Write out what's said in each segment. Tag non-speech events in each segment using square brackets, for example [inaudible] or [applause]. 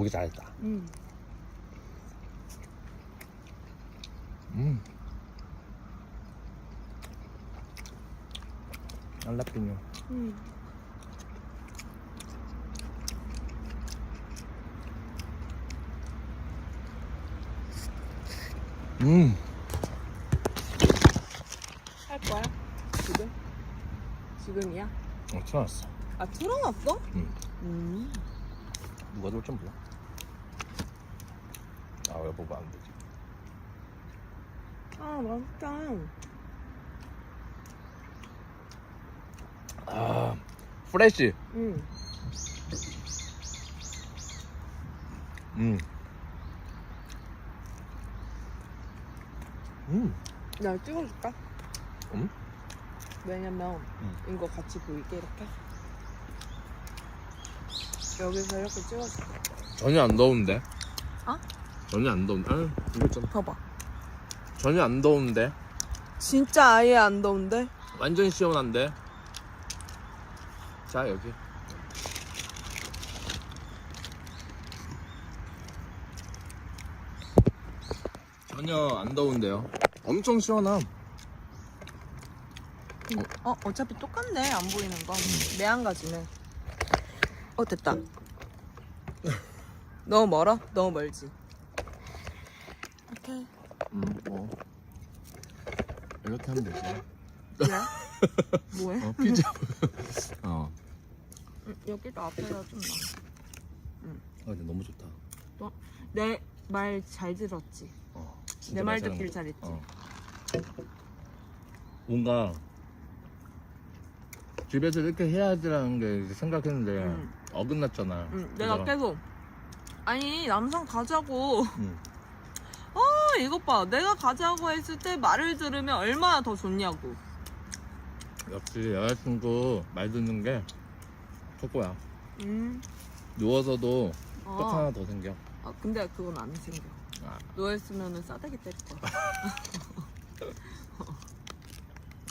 오기 잘했다. 음. 음. 알라피뇨. 음. 음. 할 거야? 지금? 지금이야? 어, 틀어놨어. 아 틀어놨어? 음. 음. 누가 들좀 몰라. 아, 왜 보면 안 되지? 아 맛있다. 아, 프레쉬. 음. 음. 음. 내가 찍어줄까? 음? 왜냐면 음. 이거 같이 보이게 이렇게 여기서 이렇게 찍어줄게. 전혀 안 더운데? 어? 전혀 안 더운데? 아, 이거 있잖아. 봐봐. 전혀 안 더운데? 진짜 아예 안 더운데? 완전 시원한데? 자, 여기. 전혀 안 더운데요. 엄청 시원함. 어 어차피 똑같네 안 보이는 거. 매한가지네. 어 됐다. [laughs] 너무 멀어? 너무 멀지. 오케이. 음, 뭐. 이렇게 하면 되지. 뭐야? [laughs] 뭐해? 어, 피자. [laughs] 어. 응, 여기도 앞에다 좀 놔. 아, 근데 너무 좋다. 내 말 잘 들었지? 어, 진짜 내말 맛있는 듣길 거. 잘했지? 어. 뭔가 집에서 이렇게 해야지라는 게 생각했는데 응. 어긋났잖아. 응, 내가 그래서, 계속 아니 남성 가자고 응. 아, 이것 봐 내가 가자고 했을 때 말을 들으면 얼마나 더 좋냐고 역시 여자친구 말 듣는 게 최고야. 음. 누워서도 어. 떡 하나 더 생겨. 아 근데 그건 안 생겨 아. 누워있으면 싸대기 때릴 거야 [laughs]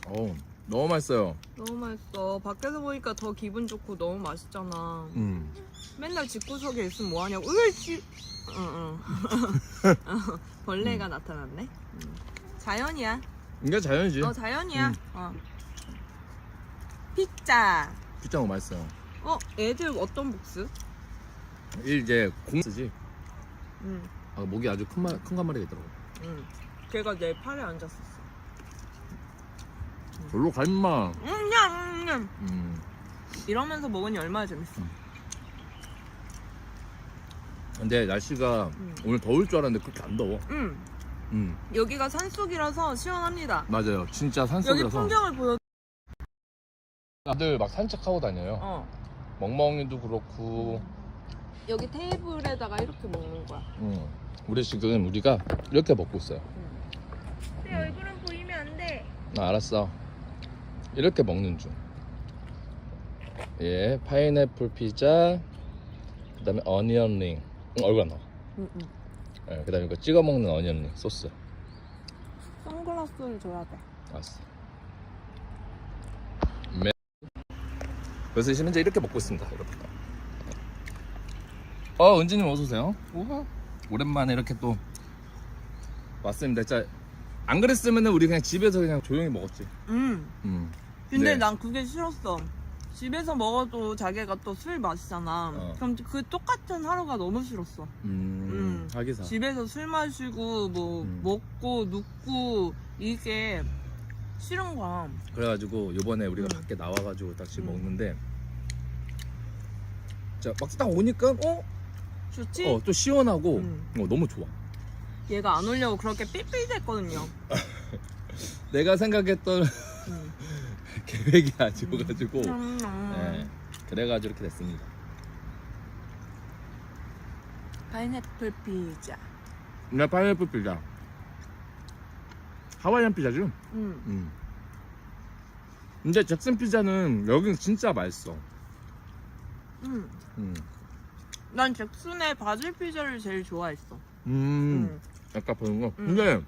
어우, 너무 맛있어요. 너무 맛있어 밖에서 보니까 더 기분 좋고 너무 맛있잖아 음. 맨날 집구석에 있으면 뭐하냐고 으이 씨 응 응 [laughs] [laughs] 벌레가 나타났네 음. 자연이야 이게 자연이지. 어 자연이야 음. 어. 피자 피자 너무 맛있어요. 어 애들 어떤 복스? 이 이제 공 쓰지. 응 아, 목이 아주 큰, 마, 큰한 마리가 있더라고. 응. 걔가 내 팔에 앉았었어 별로 가 임마. 냠냠 음. 이러면서 먹으니 얼마나 재밌어 근데 날씨가 음. 오늘 더울 줄 알았는데 그렇게 안 더워. 응 음. 여기가 산속이라서 시원합니다 맞아요. 진짜 여기 산속이라서. 풍경을 보여 다들 막 산책하고 다녀요. 어 멍멍이도 그렇고. 여기 테이블에다가 이렇게 먹는 거야 음. 우리 지금 우리가 이렇게 먹고 있어요. 내 얼굴은 보이면 안 돼 아, 알았어. 이렇게 먹는 중. 예, 파인애플 피자. 그다음에 어니언 링. 응, 얼굴 안 나와. 응응 예, 그다음에 이거 찍어 먹는 어니언 링 소스. 선글라스를 줘야 돼 알았어. 매... 그래서 지금 현재 이렇게 먹고 있습니다, 여러분. 어, 은지님 어서 오세요. 우와. 오랜만에 이렇게 또 왔습니다. 진짜 안 그랬으면 우리 그냥 집에서 그냥 조용히 먹었지. 응 음. 근데 네. 난 그게 싫었어. 집에서 먹어도 자기가 또 술 마시잖아. 어. 그럼 그 똑같은 하루가 너무 싫었어. 음, 음. 하기사. 집에서 술 마시고 뭐 음. 먹고 눕고 이게 싫은 거야. 그래가지고 요번에 우리가 음. 밖에 나와가지고 같이 음. 먹는데 자 막상 딱 오니까 어? 좋지? 어, 또 시원하고 음. 어, 너무 좋아. 얘가 안 오려고 그렇게 삐삐댔거든요. [laughs] 내가 생각했던 음. 계획이 아니어가지고 음. 네, 그래가지고 이렇게 됐습니다. 파인애플 피자. 나 파인애플 피자. 하와이안 피자죠? 음. 음. 근데 잭슨 피자는 여긴 진짜 맛있어. 음. 음. 난 잭슨의 바질 피자를 제일 좋아했어. 음. 음. 아까 보는 거. 음. 근데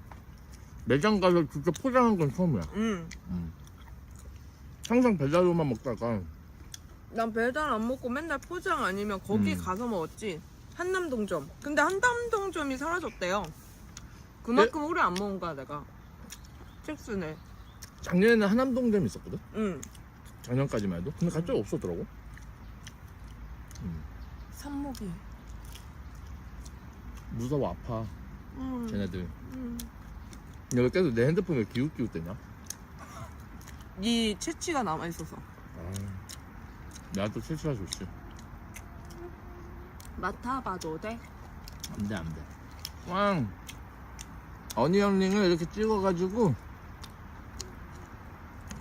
매장 가서 직접 포장한 건 처음이야. 음. 음. 항상 배달로만 먹다가 난 배달 안 먹고 맨날 포장 아니면 거기 음. 가서 먹었지. 한남동점. 근데 한남동점이 사라졌대요. 그만큼 오래 안 먹은 거야 내가. 잭슨에. 작년에는 하남동점 있었거든. 응. 작년까지만 해도. 근데 갑자기 없었더라고. 음, 산모기. 무서워 아파. 음. 쟤네들. 음. 여기 계속 내 핸드폰 왜 기웃기웃 대냐? 이 채취가 남아 있어서. 아, 내가 또 실수가 좋지. 맡아봐도 돼? 안 돼 안 돼. 왕. 어니언링을 이렇게 찍어가지고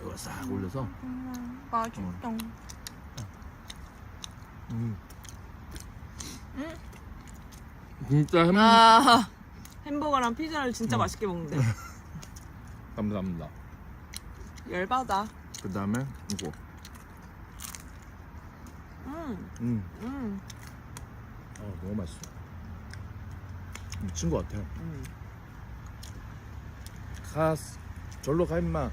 이거 싹 올려서. 음, 맛있다. 음. 응? 진짜 햄. 아 햄버거랑 피자를 진짜 음. 맛있게 먹는데. [laughs] 감사합니다. 열받아. 그 다음에 이거. 음, 음. 음, 아 너무 맛있어. 미친 것 같아. 음. 가 절로 가 임마.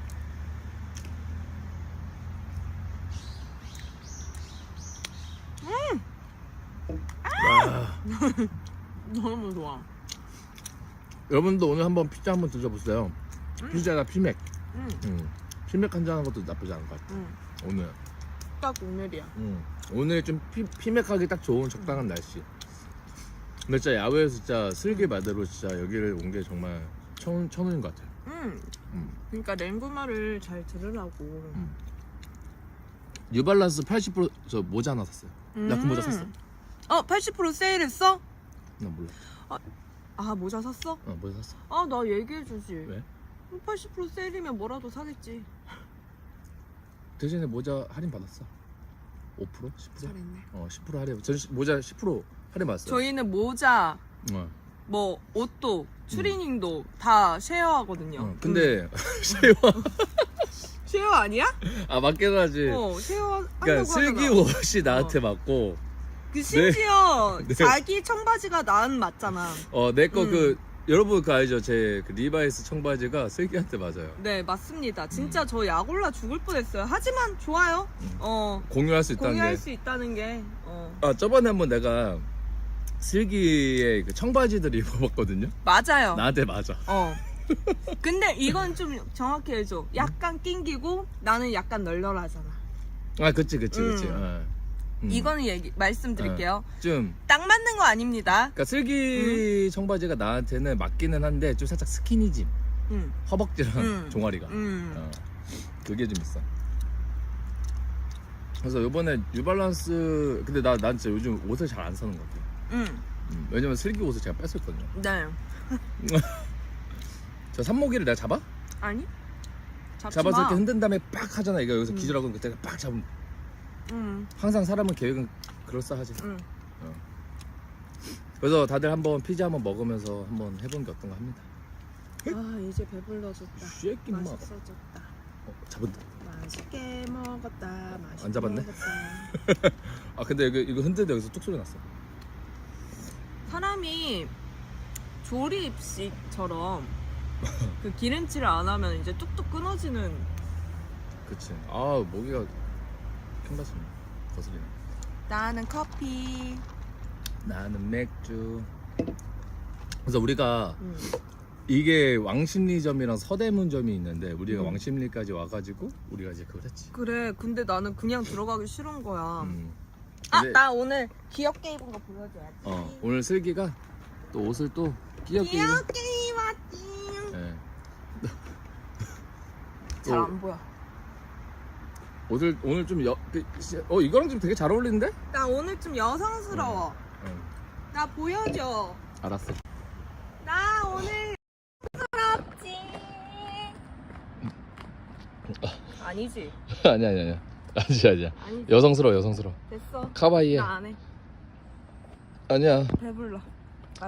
와, 너무 좋아. 여러분도 오늘 한번 피자 한번 드셔보세요. 음. 피자가 피맥. 음, 음. 피맥 한잔 하는 것도 나쁘지 않을 것 같아. 음. 오늘. 딱 오늘이야. 음. 오늘 좀 피, 피맥하기 딱 좋은 적당한 날씨. 근데 진짜 야외에서 진짜 슬기 말대로 진짜 여기를 온 게 정말 천, 천운인 것 같아요. 음. 음. 그러니까 랭구 말을 잘 들으라고. 음. 뉴발란스 80%저 모자 하나 샀어요. 나 그 모자 샀어. 어, 80% 세일했어? 나 몰라. 아, 모자 샀어? 어, 모자 샀어. 아, 나 얘기해주지. 왜? 80% 세일이면 뭐라도 사겠지. 대신에 모자 할인 받았어. 5%? 10%? 잘했네. 어, 10% 할인. 전 시- 모자 10% 할인 받았어요. 저희는 모자, 어. 뭐 옷도, 추리닝도 다 쉐어하거든요. 어, 근데 [laughs] 쉐어 쉐어 아니야? 아 맞긴 하지. 어, 쉐어 그러니까 한다고 슬기 하잖아. 옷이 나한테 맞고 그 심지어 네. 자기 청바지가 나은 맞잖아. 어 내거 음. 그 여러분 그 알죠? 제 그 리바이스 청바지가 슬기한테 맞아요. 네, 맞습니다. 진짜 저 약올라 죽을 뻔했어요. 하지만 좋아요. 음. 어, 공유할 수 있다는 공유할 게. 수 있다는 게. 어. 아 저번에 한번 내가 슬기의 그 청바지들 [laughs] 입어봤거든요. 맞아요. 나한테 맞아. 어. 근데 이건 좀 정확히 해줘. 약간 낑기고 나는 약간 널널하잖아. 아 그치 그치 그치. 음. 어. 음. 이거는 얘기 말씀드릴게요. 좀딱 맞는 거 아닙니다. 그러니까 슬기 청바지가 나한테는 맞기는 한데 좀 살짝 스키니짐, 음. 허벅지랑 음. [laughs] 종아리가. 음. 어, 그게 좀 있어. 그래서 요번에 뉴발란스 근데 나 난 진짜 요즘 옷을 잘 안 사는 것 같아. 음. 음, 왜냐면 슬기 옷을 제가 뺐었거든요. 네. [laughs] 저 산모기를 내가 잡아? 아니? 잡지 잡아서 마. 이렇게 흔든 다음에 빡 하잖아. 이거 여기서 음. 기절하고 그때 빡 잡으면 음. 항상 사람은 계획은 그럴싸하지. 음. 그래서 다들 한번 피자 한번 먹으면서 한번 해본 게 어떤가 합니다. 아 이제 배불러졌다. 쉐끼 마. 맛있어졌다. 어, 잡은다. 맛있게 먹었다. 맛있게 안 잡았네? 먹었다. [laughs] 아 근데 이거 이거 흔들다 여기서 뚝 소리 났어. 사람이 조립식처럼 그 기름칠을 안 하면 이제 뚝뚝 끊어지는 그치. 아 모기가 캔봤습니다. 거슬리네. 나는 커피. 나는 맥주. 그래서 우리가 음. 이게 왕십리점이랑 서대문점이 있는데 우리가 음. 왕십리까지 와가지고 우리가 이제 그걸 했지. 그래. 근데 나는 그냥 들어가기 싫은 거야. 음. 아, 근데, 나 오늘 귀엽게 입은 거 보여줘야지. 어 오늘 슬기가 또 옷을 또 귀엽게 입은. 귀엽게 입었지. 예. 잘 안 보여. 옷을 오늘 좀 여, 그, 시- 어 이거랑 좀 되게 잘 어울리는데? 나 오늘 좀 여성스러워. 응. 나 보여줘. 알았어. 나 오늘 여성스럽지. 아니지. 아니 아니 아니. 아니야 아니야. 아니지. 여성스러워 여성스러워. 됐어. 카와이해. 나안 해. 아니야. 배불러.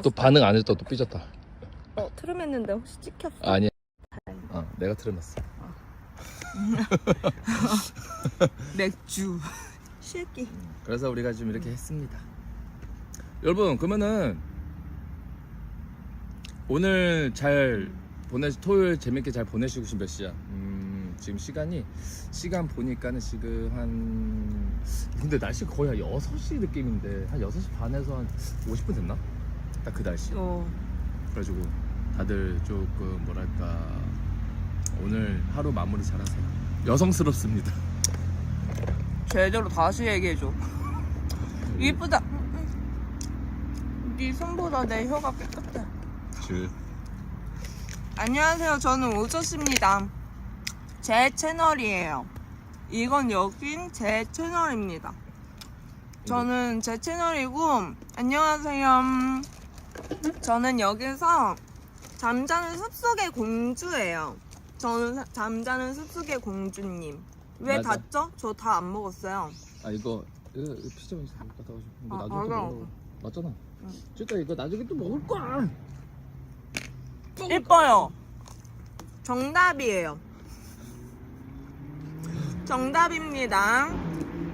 또 반응 안 했다 또 삐졌다. 어, 트름 했는데 혹시 찍혔어? 아니야. 어 내가 틀어놨어. [laughs] 맥주. 쉐끼. 그래서 우리가 좀 이렇게 했습니다. 여러분 그러면은 오늘 잘 보내 토요일 재밌게 잘 보내시고 지금 몇 시야? 음 지금 시간이 시간 보니까는 지금 한 근데 날씨가 거의 한 6시 느낌인데 한 6시 반에서 한 50분 됐나? 딱 그 날씨 어. 그래가지고 다들 조금 뭐랄까 오늘 하루 마무리 잘하세요 여성스럽습니다 제대로 다시 얘기해줘. [laughs] 이쁘다. 네 손보다 내 혀가 깨끗해. 줄 안녕하세요. 저는 오저씨입니다. 제 채널이에요. 이건 여긴 제 채널입니다. 저는 제 채널이고, 안녕하세요. 저는 여기서 잠자는 숲속의 공주예요. 저는 사- 잠자는 숲속의 공주님. 왜 맞아. 닫죠? 저 다 안 먹었어요. 아 이거 이거 피자 맛있어 갖다 가지고 이거 아, 나중에 또 알아. 먹어 맞잖아 응. 진짜 이거 나중에 또 먹을 거야 예뻐요. 정답이에요. 정답입니다.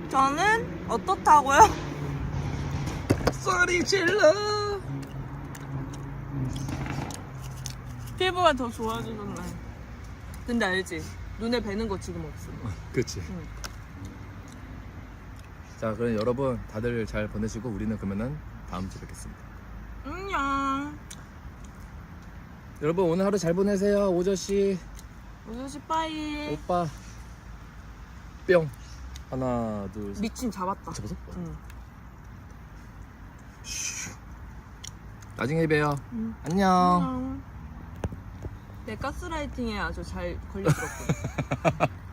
저는 어떻다고요? 소리 질러 피부가 더 좋아지잖아요. 근데 알지? 눈에 뵈는 거 지금 없어. 그치 응. 자 그럼 여러분 다들 잘 보내시고 우리는 그러면은 다음 주에 뵙겠습니다 안녕. 여러분 오늘 하루 잘 보내세요 오저씨 오저씨 빠이. 오빠 뿅 하나 둘 셋 미친 잡았다. 잡았어? 응. 나중에 봬요 응. 안녕 안녕. 내 가스라이팅에 아주 잘 걸려들었군. [laughs]